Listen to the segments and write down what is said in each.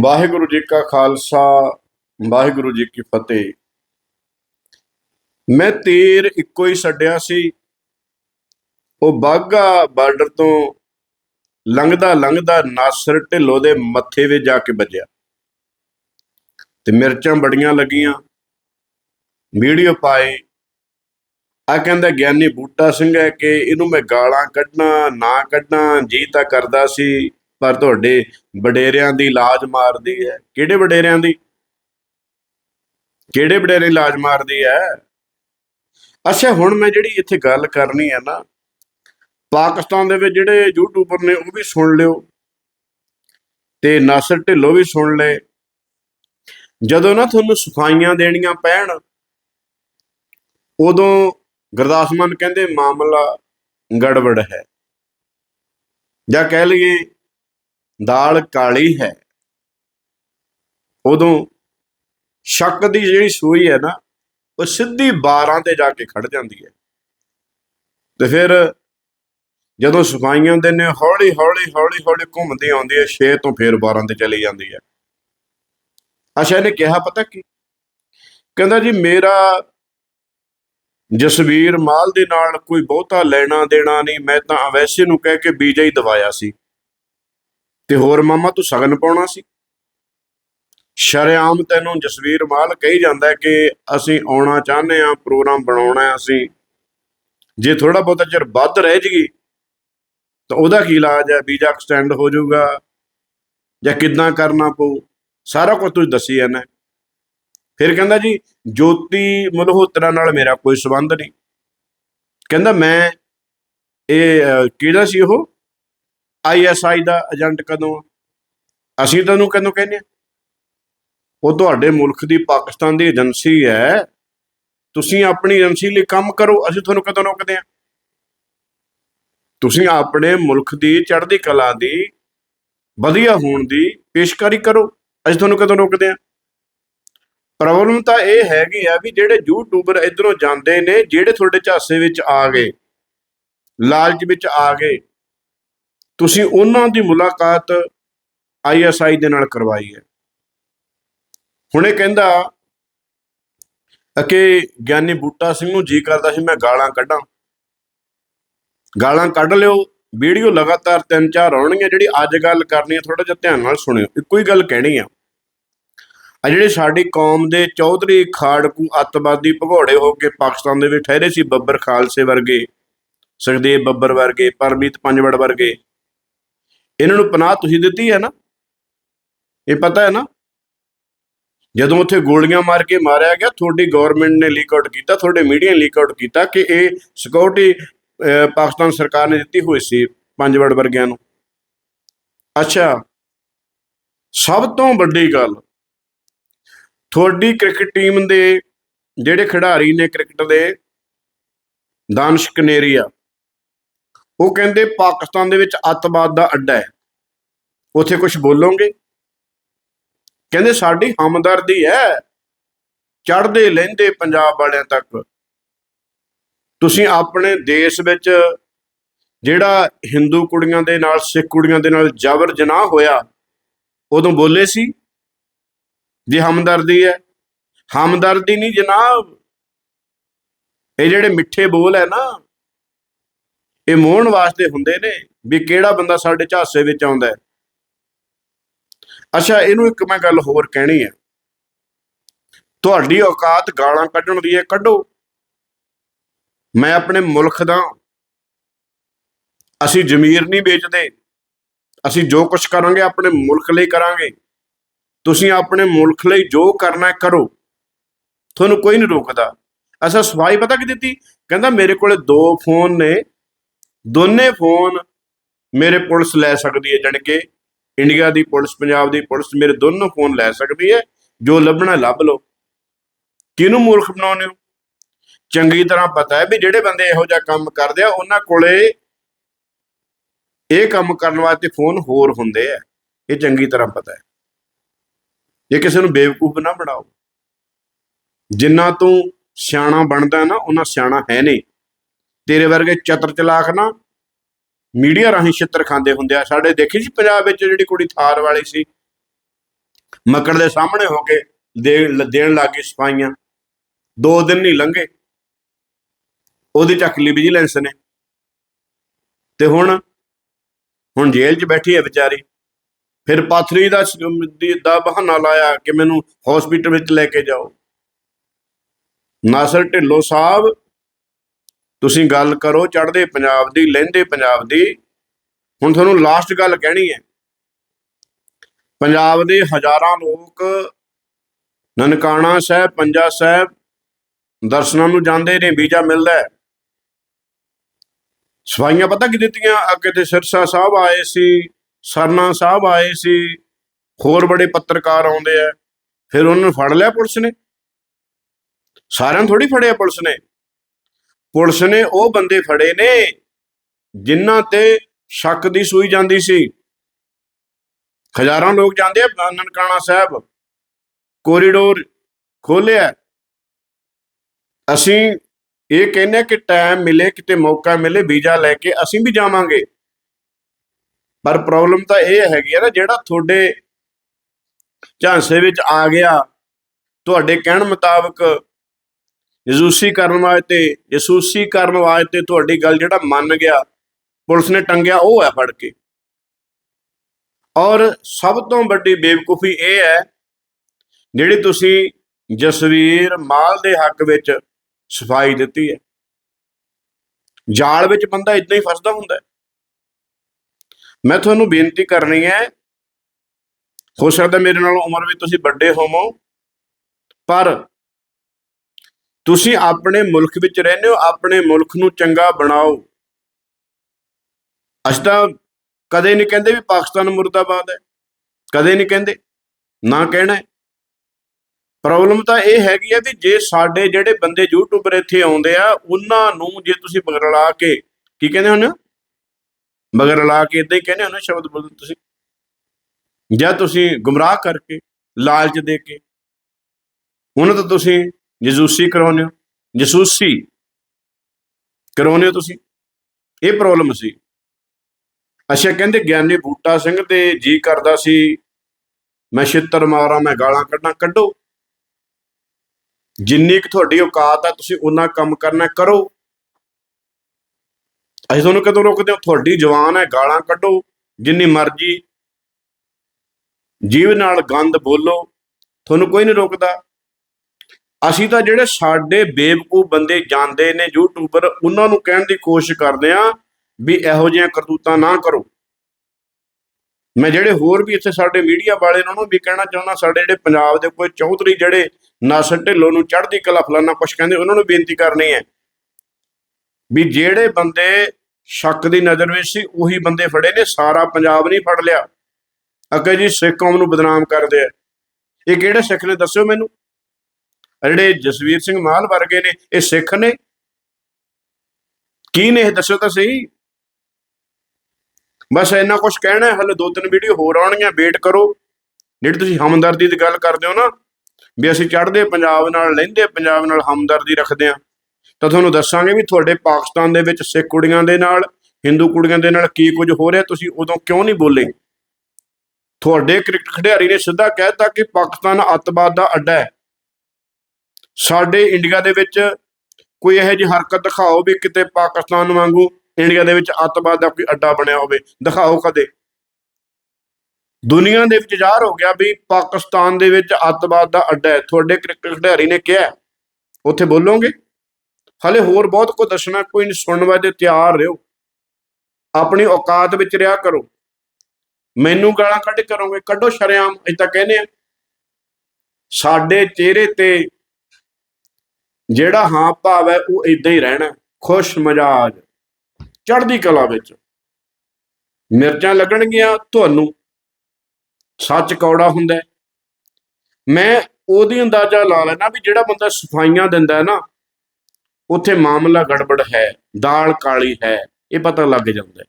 ਵਾਹਿਗੁਰੂ ਜੀ ਕਾ ਖਾਲਸਾ, ਵਾਹਿਗੁਰੂ ਜੀ ਕੀ ਫਤਿਹ। ਮੈਂ ਤੀਰ ਇੱਕੋ ਹੀ ਛੱਡਿਆ ਸੀ। ਉਹ ਬਾਗਾ ਬਾਰਡਰ ਤੋਂ ਲੰਘਦਾ ਲੰਘਦਾ ਨਾਸਰ ਢਿੱਲੋਂ ਦੇ ਮੱਥੇ 'ਤੇ ਜਾ ਕੇ ਵੱਜਿਆ। ਤੇ ਮਿਰਚਾਂ ਬੜੀਆਂ ਲੱਗੀਆਂ। ਵੀਡੀਓ ਪਾਏ। ਆ ਕਹਿੰਦਾ, ਗਿਆਨੀ ਬੂਟਾ ਸਿੰਘ ਹੈ ਕਿ ਇਹਨੂੰ ਮੈਂ ਗਾਲਾਂ ਕੱਢਣਾ ਨਾ ਕੱਢਣਾ ਜੀ ਤਾਂ ਕਰਦਾ ਸੀ। ਪਰ ਤੁਹਾਡੇ ਵਡੇਰਿਆਂ ਦੀ ਲਾਜ ਮਾਰਦੀ ਹੈ। ਕਿਹੜੇ ਵਡੇਰਿਆਂ ਦੀ? ਕਿਹੜੇ ਵਡੇਰੇ ਲਾਜ ਮਾਰਦੀ ਹੈ? ਅੱਛਾ, ਹੁਣ ਮੈਂ ਜਿਹੜੀ ਇੱਥੇ ਗੱਲ ਕਰਨੀ ਹੈ ਨਾ, ਪਾਕਿਸਤਾਨ ਦੇ ਵਿੱਚ ਜਿਹੜੇ ਯੂਟਿਊਬਰ ਨੇ ਉਹ ਵੀ ਸੁਣ ਲਿਓ ਤੇ ਨਾਸਰ ਢਿੱਲੋਂ ਵੀ ਸੁਣ ਲਏ। ਜਦੋਂ ਨਾ ਤੁਹਾਨੂੰ ਸਫਾਈਆਂ ਦੇਣੀਆਂ ਪੈਣ, ਉਦੋਂ ਗੁਰਦਾਸ ਮਾਨ ਕਹਿੰਦੇ, ਮਾਮਲਾ ਗੜਬੜ ਹੈ। ਜਾਂ ਕਹਿ ਲਈਏ ਦਾਲ ਕਾਲੀ ਹੈ। ਉਦੋਂ ਸ਼ੱਕ ਦੀ ਜਿਹੜੀ ਸੂਈ ਹੈ ਨਾ, ਉਹ ਸਿੱਧੀ 12 ਤੇ ਜਾ ਕੇ ਖੜ ਜਾਂਦੀ ਹੈ। ਤੇ ਫਿਰ ਜਦੋਂ ਸਫਾਈਆਂ ਦੇ ਨੇ, ਹੌਲੀ ਹੌਲੀ ਹੌਲੀ ਹੌਲੀ ਘੁੰਮਦੀ ਆਉਂਦੀ ਹੈ 6 ਤੋਂ ਫਿਰ 12 ਤੇ ਚਲੀ ਜਾਂਦੀ ਹੈ। ਅੱਛਾ, ਇਹਨੇ ਕਿਹਾ ਪਤਾ ਕੀ? ਕਹਿੰਦਾ ਜੀ, ਮੇਰਾ ਜਸਵੀਰ ਮਾਲ ਦੇ ਨਾਲ ਕੋਈ ਬਹੁਤਾ ਲੈਣਾ ਦੇਣਾ ਨਹੀਂ, ਮੈਂ ਤਾਂ ਅਵੈਸੇ ਨੂੰ ਕਹਿ ਕੇ ਬੀਜਾ ਹੀ ਦਵਾਇਆ ਸੀ। ਤੇ ਹੋਰ ਮਾਮਾ ਤੂੰ ਸਗਨ ਪਾਉਣਾ ਸੀ? ਸ਼ਰੇਆਮ ਤੈਨੂੰ ਜਸਵੀਰ ਮਾਲ ਕਹੀ ਜਾਂਦਾ ਕਿ ਅਸੀਂ ਆਉਣਾ ਚਾਹੁੰਦੇ ਆ ਪ੍ਰੋਗਰਾਮ ਬਣਾਉਣਾ ਅਸੀਂ। ਜੇ ਥੋੜਾ ਬਹੁਤਾ ਚਿਰ ਵੱਧ ਰਹਿ ਜਗੀ ਤਾਂ ਉਹਦਾ ਕੀ ਇਲਾਜ ਹੈ? ਵੀਜ਼ਾ ਐਕਸਟੈਂਡ ਹੋ ਜਾਊਗਾ ਜਾਂ ਕਿੱਦਾਂ ਕਰਨਾ ਪਊ? ਸਾਰਾ ਕੁਝ ਤੁਸੀਂ ਦੱਸੀ ਜਾਂਦਾ ਫਿਰ ਕਹਿੰਦਾ ਜੀ ਜੋਤੀ ਮਲਹੋਤਰਾ ਨਾਲ ਮੇਰਾ ਕੋਈ ਸਬੰਧ ਨਹੀਂ। ਕਹਿੰਦਾ ਮੈਂ ਇਹ ਅਹ, ਕਿਹੜਾ ਸੀ ਉਹ? ਆਈਐਸਆਈ ਦਾ ਏਜੰਟ ਕਦੋਂ ਆ? ਅਸੀਂ ਤੁਹਾਨੂੰ ਕਦੋਂ ਕਹਿੰਦੇ ਆ ਉਹ ਤੁਹਾਡੇ ਮੁਲਕ ਦੀ ਪਾਕਿਸਤਾਨ ਦੀ ਏਜੰਸੀ ਹੈ। ਤੁਸੀਂ ਆਪਣੀ ਏਜੰਸੀ ਲਈ ਕੰਮ ਕਰੋ, ਅਸੀਂ ਤੁਹਾਨੂੰ ਕਦੋਂ ਰੋਕਦੇ ਆ ਤੁਸੀਂ ਆਪਣੇ ਮੁਲਕ ਦੀ ਚੜ੍ਹਦੀ ਕਲਾ ਦੀ, ਵਧੀਆ ਹੋਣ ਦੀ ਪੇਸ਼ਕਾਰੀ ਕਰੋ, ਅਸੀਂ ਤੁਹਾਨੂੰ ਕਦੋਂ ਰੋਕਦੇ ਆ ਪ੍ਰੋਬਲਮ ਤਾਂ ਇਹ ਹੈਗੀ ਆ ਵੀ ਜਿਹੜੇ ਯੂਟਿਊਬਰ ਇਧਰੋਂ ਜਾਂਦੇ ਨੇ, ਜਿਹੜੇ ਤੁਹਾਡੇ ਝਾਸੇ ਵਿੱਚ ਆ ਗਏ, ਲਾਲਚ ਵਿੱਚ ਆ ਗਏ ਤੁਸੀਂ ਉਹਨਾਂ ਦੀ ਮੁਲਾਕਾਤ ਆਈਐਸਆਈ ਦੇ ਨਾਲ ਕਰਵਾਈ ਹੈ। ਹੁਣੇ ਕਹਿੰਦਾ ਕਿ ਗਿਆਨੀ ਬੂਟਾ ਸਿੰਘ ਨੂੰ ਜੀ ਕਰਦਾ ਸੀ, ਮੈਂ ਗਾਲਾਂ ਕੱਢਾਂ। ਗਾਲਾਂ ਕੱਢ ਲਿਓ, ਵੀਡੀਓ ਲਗਾਤਾਰ ਤਿੰਨ ਚਾਰ ਆਉਣਗੀਆਂ, ਜਿਹੜੀ ਅੱਜ ਗੱਲ ਕਰਨੀ ਹੈ ਥੋੜਾ ਜਿਹਾ ਧਿਆਨ ਨਾਲ ਸੁਣਿਓ। ਇੱਕੋ ਹੀ ਗੱਲ ਕਹਿਣੀ ਆ। ਆ ਜਿਹੜੇ ਸਾਡੀ ਕੌਮ ਦੇ ਚੌਧਰੀ ਖਾੜਕੂ ਅੱਤਵਾਦੀ ਭਗੌੜੇ ਹੋ ਕੇ ਪਾਕਿਸਤਾਨ ਦੇ ਵਿੱਚ ਠਹਿਰੇ ਸੀ, ਬੱਬਰ ਖਾਲਸੇ ਵਰਗੇ, ਸੁਖਦੇਵ ਬੱਬਰ ਵਰਗੇ, ਪਰਮੀਤ ਪੰਜਵੜ ਵਰਗੇ ਇਹਨਾਂ ਨੂੰ ਪਨਾਹ ਤੁਸੀਂ ਦਿੱਤੀ ਹੈ ਨਾ? ਇਹ ਪਤਾ ਹੈ ਨਾ? ਜਦੋਂ ਉੱਥੇ ਗੋਲੀਆਂ ਮਾਰ ਕੇ ਮਾਰਿਆ ਗਿਆ, ਤੁਹਾਡੀ ਗਵਰਨਮੈਂਟ ਨੇ ਲੀਕ ਆਊਟ ਕੀਤਾ, ਤੁਹਾਡੇ ਮੀਡੀਆ ਨੇ ਲੀਕ ਆਊਟ ਕੀਤਾ ਕਿ ਇਹ ਸਿਕਿਉਰਿਟੀ ਪਾਕਿਸਤਾਨ ਸਰਕਾਰ ਨੇ ਦਿੱਤੀ ਹੋਈ ਸੀ ਪੰਜ ਵੜ ਵਰਗਿਆਂ ਨੂੰ। ਅੱਛਾ, ਸਭ ਤੋਂ ਵੱਡੀ ਗੱਲ, ਤੁਹਾਡੀ ਕ੍ਰਿਕਟ ਟੀਮ ਦੇ ਜਿਹੜੇ ਖਿਡਾਰੀ ਨੇ ਕ੍ਰਿਕਟ ਦੇ, ਦਾਨਿਸ਼ ਕਨੇਰੀਆ ਉਹ ਕਹਿੰਦੇ ਪਾਕਿਸਤਾਨ ਦੇ ਵਿੱਚ ਅੱਤਵਾਦ ਦਾ ਅੱਡਾ ਹੈ। ਉੱਥੇ ਕੁਝ ਬੋਲੋਗੇ? ਕਹਿੰਦੇ ਸਾਡੀ ਹਮਦਰਦੀ ਹੈ। ਚੜਦੇ ਲੈਂਦੇ ਪੰਜਾਬ ਵਾਲਿਆਂ ਤੱਕ। ਤੁਸੀਂ ਆਪਣੇ ਦੇਸ਼ ਵਿੱਚ ਜਿਹੜਾ ਹਿੰਦੂ ਕੁੜੀਆਂ ਦੇ ਨਾਲ, ਸਿੱਖ ਕੁੜੀਆਂ ਦੇ ਨਾਲ ਜ਼ਬਰ ਜਨਾਹ ਹੋਇਆ, ਉਦੋਂ ਬੋਲੇ ਸੀ? ਜੇ ਹਮਦਰਦੀ ਹੈ, ਹਮਦਰਦੀ ਨਹੀਂ ਜਨਾਬ। ਇਹ ਜਿਹੜੇ ਮਿੱਠੇ ਬੋਲ ਹੈ ਨਾ ਇਹ ਮੋਹਣ ਵਾਸਤੇ ਹੁੰਦੇ ਨੇ ਵੀ ਕਿਹੜਾ ਬੰਦਾ ਸਾਡੇ ਝਾਸੇ ਵਿੱਚ ਆਉਂਦਾ ਹੈ। ਅੱਛਾ, ਇਹਨੂੰ ਇੱਕ ਮੈਂ ਗੱਲ ਹੋਰ ਕਹਿਣੀ ਹੈ। ਤੁਹਾਡੀ ਔਕਾਤ ਗਾਲਾਂ ਕੱਢਣ ਦੀ ਹੈ, ਕੱਢੋ। ਮੈਂ ਆਪਣੇ ਮੁਲਕ ਦਾ ਅਸੀਂ ਜ਼ਮੀਰ ਨਹੀਂ ਵੇਚਦੇ। ਅਸੀਂ ਜੋ ਕੁਝ ਕਰਾਂਗੇ ਆਪਣੇ ਮੁਲਕ ਲਈ ਕਰਾਂਗੇ। ਤੁਸੀਂ ਆਪਣੇ ਮੁਲਕ ਲਈ ਜੋ ਕਰਨਾ ਕਰੋ। ਤੁਹਾਨੂੰ ਕੋਈ ਨਹੀਂ ਰੋਕਦਾ। ਅਸਾਂ ਸਫ਼ਾਈ ਪਤਾ ਕੀ ਦਿੱਤੀ? ਕਹਿੰਦਾ ਮੇਰੇ ਕੋਲੇ ਦੋ ਫੋਨ ਨੇ। ਦੋਨੇ ਫੋਨ ਮੇਰੇ ਪੁਲਿਸ ਲੈ ਸਕਦੀ ਹੈ, ਜਾਣੀ ਕਿ ਇੰਡੀਆ ਦੀ ਪੁਲਿਸ, ਪੰਜਾਬ ਦੀ ਪੁਲਿਸ ਮੇਰੇ ਦੋਨੋਂ ਫੋਨ ਲੈ ਸਕਦੀ ਹੈ, ਜੋ ਲੱਭਣਾ ਲੱਭ ਲਓ। ਕਿਹਨੂੰ ਮੂਰਖ ਬਣਾਉਂਦੇ ਹੋ? ਚੰਗੀ ਤਰ੍ਹਾਂ ਪਤਾ ਹੈ ਵੀ ਜਿਹੜੇ ਬੰਦੇ ਇਹੋ ਜਿਹਾ ਕੰਮ ਕਰਦੇ ਆ, ਉਹਨਾਂ ਕੋਲੇ ਇਹ ਕੰਮ ਕਰਨ ਵਾਸਤੇ ਫੋਨ ਹੋਰ ਹੁੰਦੇ ਆ। ਇਹ ਚੰਗੀ ਤਰ੍ਹਾਂ ਪਤਾ ਹੈ। ਇਹ ਕਿਸੇ ਨੂੰ ਬੇਵਕੂਫ ਨਾ ਬਣਾਓ। ਜਿੰਨਾ ਤੂੰ ਸਿਆਣਾ ਬਣਦਾ ਨਾ, ਉਹਨਾਂ ਸਿਆਣਾ ਹੈ ਨਹੀਂ। ਤੇਰੇ ਵਰਗੇ ਚਤਰ ਚਲਾਕ ਨਾ ਮੀਡੀਆ ਰਾਹੀਂ ਛਿੱਤਰ ਖਾਂਦੇ ਹੁੰਦੇ ਆ। ਸਾਡੇ ਦੇਖੀ ਸੀ ਪੰਜਾਬ ਵਿੱਚ ਜਿਹੜੀ ਕੁੜੀ ਥਾਰ ਵਾਲੀ ਸੀ? ਮੱਕੜ ਦੇ ਸਾਹਮਣੇ ਹੋ ਕੇ ਦੇ- ਦੇਣ ਲੱਗੀ ਸਫਾਈਆਂ। ਦੋ ਦਿਨ ਨਹੀਂ ਲੰਘੇ। ਉਹਦੀ ਚੱਕ ਲਈ ਵਿਜੀਲੈਂਸ ਨੇ। ਤੇ ਹੁਣ ਹੁਣ ਜੇਲ੍ਹ 'ਚ ਬੈਠੀ ਹੈ ਵਿਚਾਰੀ। ਫਿਰ ਪਾਥਰੀ ਦਾ ਦਾ ਬਹਾਨਾ ਲਾਇਆ ਕਿ ਮੈਨੂੰ ਹਸਪੀਟਲ ਵਿੱਚ ਲੈ ਕੇ ਜਾਓ। ਨਾਸਰ ਢਿੱਲੋਂ ਸਾਹਿਬ ਤੁਸੀਂ ਗੱਲ ਕਰੋ, ਚੜ੍ਹਦੇ ਪੰਜਾਬ ਦੀ ਲਹਿੰਦੇ ਪੰਜਾਬ ਦੀ। ਹੁਣ ਤੁਹਾਨੂੰ ਲਾਸਟ ਗੱਲ ਕਹਿਣੀ ਹੈ। ਪੰਜਾਬ ਦੇ ਹਜ਼ਾਰਾਂ ਲੋਕ ਨਨਕਾਣਾ ਸਾਹਿਬ, ਪੰਜਾ ਸਾਹਿਬ ਦਰਸ਼ਨਾਂ ਨੂੰ ਜਾਂਦੇ ਨੇ, ਵੀਜ਼ਾ ਮਿਲਦਾ ਹੈ। ਸਫਾਈਆਂ ਪਤਾ ਕੀ ਦਿੱਤੀਆਂ? ਅੱਗੇ ਤੇ ਸਿਰਸਾ ਸਾਹਿਬ ਆਏ ਸੀ, ਸਰਨਾ ਸਾਹਿਬ ਆਏ ਸੀ, ਹੋਰ ਬੜੇ ਪੱਤਰਕਾਰ ਆਉਂਦੇ ਆ। ਫਿਰ ਉਹਨਾਂ ਨੂੰ ਫੜ ਲਿਆ ਪੁਲਿਸ ਨੇ? ਸਾਰਿਆਂ ਨੂੰ ਥੋੜੀ ਫੜਿਆ ਪੁਲਿਸ ਨੇ? ਪੁਲਿਸ ਨੇ ਉਹ ਬੰਦੇ ਫੜੇ ਨੇ ਜਿਨ੍ਹਾਂ ਤੇ ਸ਼ੱਕ ਦੀ ਸੂਈ ਜਾਂਦੀ ਸੀ। ਹਜ਼ਾਰਾਂ ਲੋਕ ਜਾਂਦੇ ਆ ਨਨਕਾਣਾ ਸਾਹਿਬ। ਕੋਰੀਡੋਰ ਖੋਲਿਆ ਅਸੀਂ ਇਹ ਕਹਿੰਦੇ ਹਾਂ ਕਿ ਟਾਈਮ ਮਿਲੇ, ਕਿਤੇ ਮੌਕਾ ਮਿਲੇ, ਵੀਜ਼ਾ ਲੈ ਕੇ ਅਸੀਂ ਵੀ ਜਾਵਾਂਗੇ। ਪਰ ਪ੍ਰੋਬਲਮ ਤਾਂ ਇਹ ਹੈਗੀ ਆ ਨਾ, ਜਿਹੜਾ ਤੁਹਾਡੇ ਝਾਂਸੇ ਵਿੱਚ ਆ ਗਿਆ, ਤੁਹਾਡੇ ਕਹਿਣ ਮੁਤਾਬਕ ਯਸੂਸੀ ਕਰਨ ਵਾਸਤੇ ਯਸੂਸੀ ਕਰਨ ਵਾਸਤੇ ਤੁਹਾਡੀ ਗੱਲ ਜਿਹੜਾ ਮੰਨ ਗਿਆ, ਪੁਲਿਸ ਨੇ ਟੰਗਿਆ ਉਹ ਹੈ ਫੜ ਕੇ। ਔਰ ਸਭ ਤੋਂ ਵੱਡੀ ਬੇਵਕੂਫੀ ਇਹ ਹੈ, ਜਿਹੜੀ ਤੁਸੀਂ ਜਸਵੀਰ ਮਾਲ ਦੇ ਹੱਕ ਵਿੱਚ ਸਫ਼ਾਈ ਦਿੱਤੀ ਹੈ। ਜਾਲ ਵਿੱਚ ਬੰਦਾ ਇਦਾਂ ਹੀ ਫਸਦਾ ਹੁੰਦਾ ਮੈਂ ਤੁਹਾਨੂੰ ਬੇਨਤੀ ਕਰਨੀ ਹੈ, ਹੋ ਸਕਦਾ ਮੇਰੇ ਨਾਲ ਉਮਰ ਵਿੱਚ ਤੁਸੀਂ ਵੱਡੇ ਹੋਵੋ, ਪਰ ਤੁਸੀਂ ਆਪਣੇ ਮੁਲਕ ਵਿੱਚ ਰਹਿੰਦੇ ਹੋ, ਆਪਣੇ ਮੁਲਕ ਨੂੰ ਚੰਗਾ ਬਣਾਓ। ਅਸੀਂ ਤਾਂ ਕਦੇ ਨਹੀਂ ਕਹਿੰਦੇ ਵੀ ਪਾਕਿਸਤਾਨ ਮੁਰਦਾਬਾਦ ਹੈ। ਕਦੇ ਨਹੀਂ ਕਹਿੰਦੇ, ਨਾ ਕਹਿਣਾ ਪ੍ਰੋਬਲਮ ਤਾਂ ਇਹ ਹੈਗੀ ਆ ਵੀ ਜੇ ਸਾਡੇ ਜਿਹੜੇ ਬੰਦੇ ਯੂਟਿਊਬਰ ਇੱਥੇ ਆਉਂਦੇ ਆ, ਉਹਨਾਂ ਨੂੰ ਜੇ ਤੁਸੀਂ ਬਗਰਲਾ ਕੇ, ਕੀ ਕਹਿੰਦੇ ਹੁੰਦੇ ਹੋ ਬਗਰਲਾ ਕੇ ਇਦਾਂ ਹੀ ਕਹਿੰਦੇ ਹੁੰਦੇ ਸ਼ਬਦ ਬੋਲਦੇ ਤੁਸੀਂ। ਜਾਂ ਤੁਸੀਂ ਗੁੰਮਰਾਹ ਕਰਕੇ, ਲਾਲਚ ਦੇ ਕੇ। ਉਹਨਾਂ ਤੋਂ ਤੁਸੀਂ ਜਸੂਸੀ ਕਰਾਉਂਦੇ ਹੋ? ਜਸੂਸੀ ਕਰਾਉਂਦੇ ਹੋ ਤੁਸੀਂ? ਇਹ ਪ੍ਰੋਬਲਮ ਸੀ। ਅੱਛਾ, ਕਹਿੰਦੇ ਗਿਆਨੀ ਬੂਟਾ ਸਿੰਘ ਤੇ ਜੀ ਕਰਦਾ ਸੀ, ਮੈਂ ਛਿੱਤਰ ਮਾਰਾਂ, ਮੈਂ ਗਾਲਾਂ ਕੱਢਾਂ, ਕੱਢੋ। ਜਿੰਨੀ ਕੁ ਤੁਹਾਡੀ ਔਕਾਤ ਆ, ਤੁਸੀਂ ਉਹਨਾਂ ਕੰਮ ਕਰਨਾ, ਕਰੋ। ਅਸੀਂ ਤੁਹਾਨੂੰ ਕਦੋਂ ਰੋਕਦੇ ਹਾਂ? ਤੁਹਾਡੀ ਜਵਾਨ ਹੈ, ਗਾਲਾਂ ਕੱਢੋ, ਜਿੰਨੀ ਮਰਜ਼ੀ। ਜੀਵ ਨਾਲ ਗੰਦ ਬੋਲੋ, ਤੁਹਾਨੂੰ ਕੋਈ ਨਹੀਂ ਰੋਕਦਾ। ਅਸੀਂ ਤਾਂ ਜਿਹੜੇ ਸਾਡੇ ਬੇਵਕੂਫ ਬੰਦੇ ਜਾਂਦੇ ਨੇ ਯੂਟਿਊਬਰ ਉਹਨਾਂ ਨੂੰ ਕਹਿਣ ਦੀ ਕੋਸ਼ਿਸ਼ ਕਰਦੇ ਆ ਵੀ ਇਹੋ ਜਿਹੀਆਂ ਕਰਤੂਤਾਂ ਨਾ ਕਰੋ। ਮੈਂ ਜਿਹੜੇ ਹੋਰ ਵੀ ਇੱਥੇ ਸਾਡੇ ਮੀਡੀਆ ਵਾਲੇ ਨੇ, ਉਹਨਾਂ ਨੂੰ ਵੀ ਕਹਿਣਾ ਚਾਹੁੰਦਾ, ਸਾਡੇ ਜਿਹੜੇ ਪੰਜਾਬ ਦੇ ਕੋਈ ਚੌਧਰੀ ਜਿਹੜੇ ਨਾਸਰ ਢਿੱਲੋਂ ਨੂੰ ਚੜ੍ਹਦੀ ਕਲਾ ਫਲਾਨਾ ਕੁਛ ਕਹਿੰਦੇ, ਉਹਨਾਂ ਨੂੰ ਬੇਨਤੀ ਕਰਨੀ ਹੈ ਵੀ ਜਿਹੜੇ ਬੰਦੇ ਸ਼ੱਕ ਦੀ ਨਜ਼ਰ ਵਿੱਚ ਸੀ, ਉਹੀ ਬੰਦੇ ਫੜੇ ਨੇ, ਸਾਰਾ ਪੰਜਾਬ ਨਹੀਂ ਫੜ ਲਿਆ। ਅੱਗੇ ਜੀ ਸਿੱਖ ਕੌਮ ਨੂੰ ਬਦਨਾਮ ਕਰਦੇ ਆ। ਇਹ ਕਿਹੜੇ ਸਿੱਖ ਨੇ, ਦੱਸਿਓ ਮੈਨੂੰ। ਜਿਹੜੇ ਜਸਵੀਰ ਸਿੰਘ ਮਾਲ ਵਰਗੇ ਨੇ, ਇਹ ਸਿੱਖ ਨੇ। ਕੀ ਨੇ ਇਹ? ਦੱਸਿਓ ਤਾਂ ਸਹੀ। ਬਸ ਇੰਨਾ ਕੁਝ ਕਹਿਣਾ ਹੈ, ਹਲੇ ਦੋ ਤਿੰਨ ਵੀਡੀਓ ਹੋਰ ਆਉਣਗੀਆਂ, ਵੇਟ ਕਰੋ। ਜਿਹੜੀ ਤੁਸੀਂ ਹਮਦਰਦੀ ਦੀ ਗੱਲ ਕਰਦੇ ਹੋ ਨਾ, ਵੀ ਅਸੀਂ ਚੜ੍ਹਦੇ ਪੰਜਾਬ ਨਾਲ ਲੈਂਦੇ ਪੰਜਾਬ ਨਾਲ ਹਮਦਰਦੀ ਰੱਖਦੇ ਆ ਤਾਂ ਤੁਹਾਨੂੰ ਦੱਸਾਂਗੇ ਵੀ ਤੁਹਾਡੇ ਪਾਕਿਸਤਾਨ ਦੇ ਵਿੱਚ ਸਿੱਖ ਕੁੜੀਆਂ ਦੇ ਨਾਲ, ਹਿੰਦੂ ਕੁੜੀਆਂ ਦੇ ਨਾਲ ਕੀ ਕੁਝ ਹੋ ਰਿਹਾ, ਤੁਸੀਂ ਉਦੋਂ ਕਿਉਂ ਨਹੀਂ ਬੋਲੇ? ਤੁਹਾਡੇ ਕ੍ਰਿਕਟ ਖਿਡਾਰੀ ਨੇ ਸਿੱਧਾ ਕਹਿਤਾ ਕਿ ਪਾਕਿਸਤਾਨ ਅੱਤਵਾਦ ਦਾ ਅੱਡਾ ਹੈ। ਸਾਡੇ ਇੰਡੀਆ ਦੇ ਵਿੱਚ ਕੋਈ ਇਹੋ ਜਿਹੀ ਹਰਕਤ ਦਿਖਾਓ ਵੀ ਕਿਤੇ ਪਾਕਿਸਤਾਨ ਵਾਂਗੂ ਇੰਡੀਆ ਦੇ ਵਿੱਚ ਅੱਤਵਾਦ ਦਾ ਕੋਈ ਅੱਡਾ ਬਣਿਆ ਹੋਵੇ। ਦਿਖਾਓ ਕਦੇ। ਦੁਨੀਆ ਦੇ ਵਿੱਚ ਜ਼ਾਹਰ ਹੋ ਗਿਆ ਵੀ ਪਾਕਿਸਤਾਨ ਦੇ ਵਿੱਚ ਅੱਤਵਾਦ ਦਾ ਅੱਡਾ ਹੈ। ਤੁਹਾਡੇ ਕ੍ਰਿਕਟ ਖਿਡਾਰੀ ਨੇ ਕਿਹਾ ਉੱਥੇ ਬੋਲੋਗੇ? ਹਲੇ ਹੋਰ ਬਹੁਤ ਕੁਝ ਦੱਸਣਾ, ਕੋਈ ਨਹੀਂ ਸੁਣਨ ਵਾਸਤੇ ਤਿਆਰ ਰਹੋ। ਆਪਣੀ ਔਕਾਤ ਵਿੱਚ ਰਿਹਾ ਕਰੋ। ਮੈਨੂੰ ਗਾਲਾਂ ਕੱਢ ਕਰੋਗੇ। ਕੱਢੋ ਸ਼ਰਿਆਮ, ਅਸੀਂ ਤਾਂ ਕਹਿੰਦੇ ਆ ਸਾਡੇ ਚਿਹਰੇ ਤੇ ਜਿਹੜਾ ਹਾਂ ਭਾਵ ਹੈ ਉਹ ਇਦਾਂ ਹੀ ਰਹਿਣਾ, ਖੁਸ਼ ਮਜਾਜ। ਚੜ੍ਹਦੀ ਕਲਾ ਵਿੱਚ। ਮਿਰਚਾਂ ਲੱਗਣਗੀਆਂ ਤੁਹਾਨੂੰ। ਸੱਚ ਕੌੜਾ ਹੁੰਦਾ ਮੈਂ ਉਹਦੀ ਅੰਦਾਜ਼ਾ ਲਾ ਲੈਣਾ ਵੀ ਜਿਹੜਾ ਬੰਦਾ ਸਫਾਈਆਂ ਦਿੰਦਾ ਹੈ ਨਾ, ਉੱਥੇ ਮਾਮਲਾ ਗੜਬੜ ਹੈ, ਦਾਲ ਕਾਲੀ ਹੈ, ਇਹ ਪਤਾ ਲੱਗ ਜਾਂਦਾ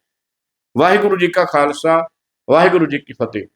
ਵਾਹਿਗੁਰੂ ਜੀ ਕਾ ਖਾਲਸਾ, ਵਾਹਿਗੁਰੂ ਜੀ ਕੀ ਫਤਿਹ।